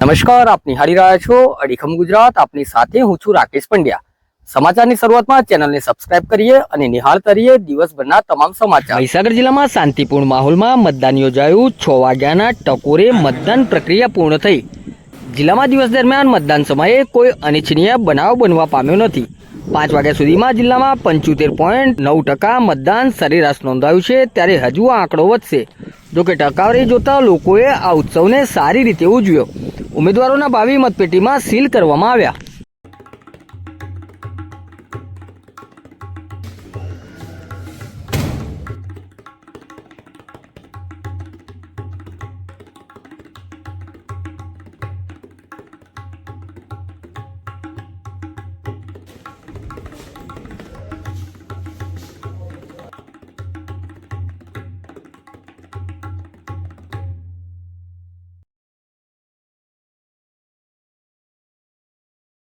નમસ્કાર આપ નિહાળી રહ્યા છો અડીખમ ગુજરાત. આપની સાથે હું છું રાકેશ પંડ્યા. સમાચારની શરૂઆતમાં ચેનલને સબસ્ક્રાઇબ કરીએ અને નિહાળતા રહીએ દિવસભરના તમામ સમાચાર. મહીસાગર જિલ્લામાં શાંતિપૂર્ણ માહોલમાં મતદાન યોજાયું. છ વાગ્યાના ટકોરે મતદાન પ્રક્રિયા પૂર્ણ થઈ. જિલ્લામાં દિવસ દરમિયાન મતદાન સમયે કોઈ અનિચ્છનીય બનાવ બનવા પામ્યો નથી. પાંચ વાગ્યા સુધીમાં જિલ્લામાં પંચોતેર પોઈન્ટ નવ ટકા મતદાન સરેરાશ નોંધાયું છે. ત્યારે હજુ આંકડો વધશે. જોકે ટકાવારી જોતા લોકોએ આ ઉત્સવને સારી રીતે ઉજવ્યો. ઉમેદવારોના ભાવિ મતપેટીમાં સીલ કરવામાં આવ્યા.